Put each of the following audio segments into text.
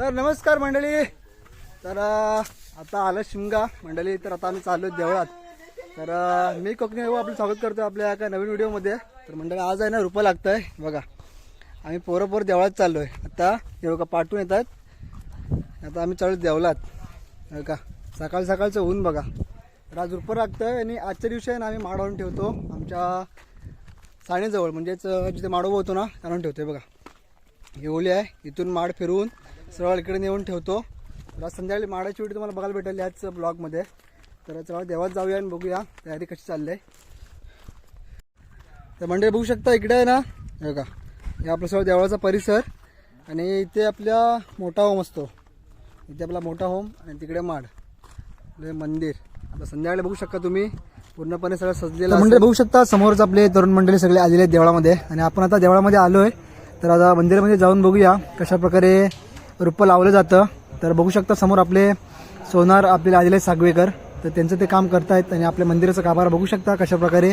तर नमस्कार मंडळी. तर आता आलं शिमगा. मंडळी तर आता आम्ही चाललो देवळात. तर मी कोकणी बाबू आपलं स्वागत करतो आपल्या एका नवीन व्हिडिओमध्ये. तर मंडळी आज आहे ना रुपये लागतं आहे बघा आम्ही पोरं पोरं देवळात चाललो आहे आता हे बघा पाठवून येतात. आता आम्ही चालू देवळात. हे का सकाळ सकाळचं ऊन बघा. तर आज रुपं लागतं आहे आणि आजच्या दिवशी आहे ना आम्ही माडवून ठेवतो. आमच्या साणेजवळ म्हणजेच जिथे माडोबा होतो ना आणून ठेवतो बघा. ही आहे. इथून माड फिरवून सरळ इकडे नेऊन ठेवतो. तर आज संध्याकाळी माडाची व्हिडिओ तुम्हाला बघायला भेटेल याच ब्लॉगमध्ये. तर चला देवात जाऊया आणि बघूया तयारी कशी चालली आहे. तर मंडळी बघू शकता इकडे आहे ना हे का हे आपलं सगळं देवळाचा परिसर. आणि इथे आपल्या मोठा होम असतो. इथे आपला मोठा होम आणि तिकडे माड. आपले मंदिर. आता संध्याकाळी बघू शकता तुम्ही पूर्णपणे सगळं सजलेलं मंडळी बघू शकता समोरच आपले तरुण मंडळी सगळे आलेले आहेत देवळामध्ये. आणि आपण आता देवळामध्ये आलोय. तर आता मंदिरामध्ये जाऊन बघूया कशा प्रकारे रोपं लावलं जातं. तर बघू शकता समोर आपले सोनार आपल्याला आलेले आहेत सागवेकर. तर त्यांचं ते काम करतायत आणि आपल्या मंदिराचं काभार बघू शकता कशा प्रकारे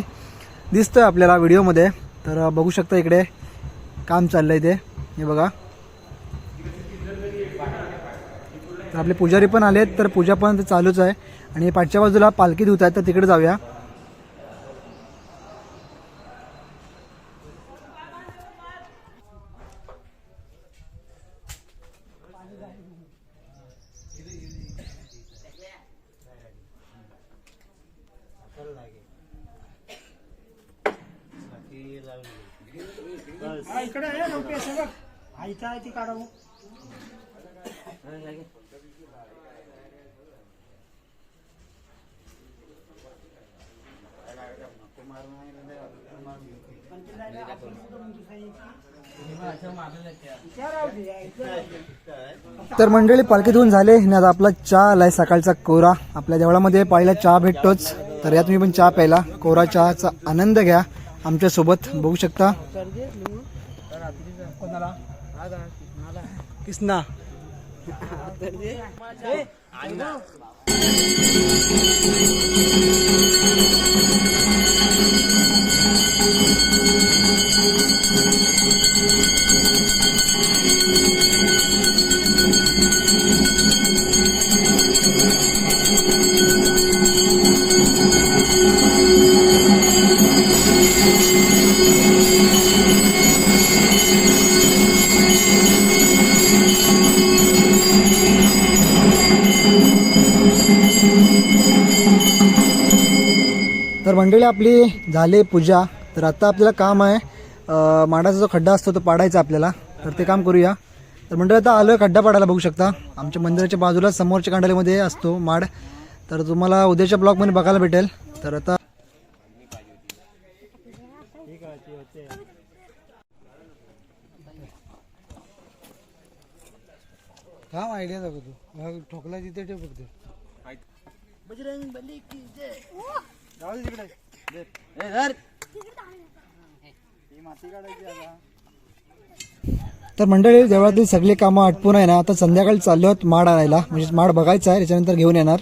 दिसतंय आपल्याला व्हिडिओमध्ये. तर बघू शकता इकडे काम चाललंय ते. हे बघा. तर आपले पुजारी पण आलेत. तर पूजा पण चालूच आहे. आणि पाठच्या बाजूला पालखी धुत आहेत तर तिकडे जाऊया. इकडे आहे बघ आहे ती काढावं. तर मंडळी पालखी धुवून झाले. आणि आता आपला चहा आलाय सकाळचा कोरा. आपल्या देवळामध्ये पाहिला चहा भेटतोच. तर या तुम्ही पण चहा प्यायला. कोरा चहाचा आनंद घ्या. आमच्यासोबत बघू शकता. किसना तर मंडळी आपली झाली पूजा. तर आता आपल्याला काम आहे. माडाचा जो खड्डा असतो तो पाडायचा आपल्याला. तर ते काम करूया. तर मंडळी आता आलो खड्डा पाडायला बघू शकता. आमच्या मंदिराच्या बाजूला समोरच्या कांडालीमध्ये असतो माड. तर तुम्हाला उद्याच्या ब्लॉगमध्ये बघायला भेटेल. तर आता थांब आयडिया दाखव तू ठोकला तिथे ठेव फक्त. बजरंग बली की जय. जाऊ दे तिकडे. तर मंडळी देवळातील सगळी कामं आटपून आहे ना आता संध्याकाळी चाललो आहोत माड आणायला. म्हणजे माड बघायचा आहे त्याच्यानंतर घेऊन येणार.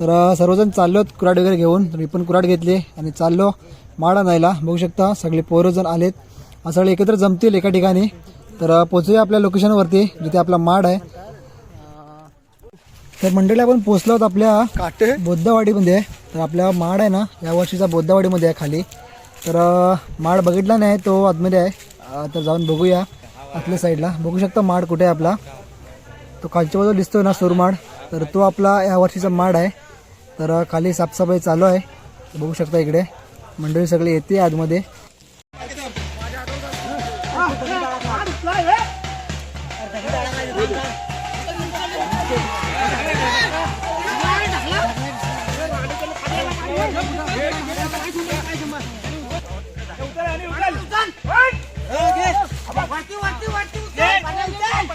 तर अं, सर्वजण चाललो आहेत कुराड वगैरे घेऊन. तर मी पण कुराड घेतली आणि चाललो माड आणायला. बघू शकता सगळे पोरं जण आलेत सगळे एकत्र जमतील एका ठिकाणी. तर अं, पोचूया आपल्या लोकेशनवरती जिथे आपला माड आहे. तर मंडळी आपण पोहोचलो आहोत आपल्या काटे. बोद्धवाडीमध्ये तर आपल्या माड आहे ना या वर्षीचा बोद्धवाडीमध्ये आहे खाली. तर माड बघितला नाही तो आतमध्ये आहे. तर जाऊन बघूया आतल्या साईडला बघू शकता माड कुठे आहे आपला. तो खालच्या बाजूला दिसतोय ना सुरमाड तर तो आपला या वर्षीचा माड आहे. तर खाली साफसफाई चालू आहे. बघू शकता इकडे. मंडळी सगळी येते आतमध्ये.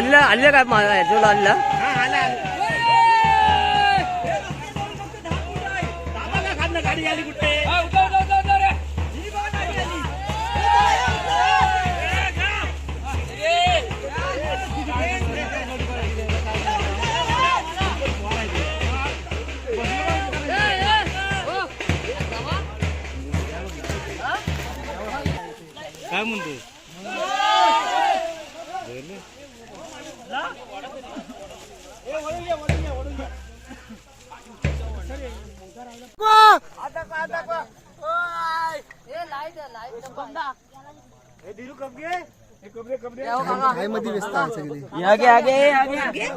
आलेला आलेला काय मा- ह्याच्यावर आलेला काय म्हणतो काय सगळे? आगे आगे आगे.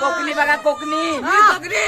कोकणी. बघा कोकणी. कोकणी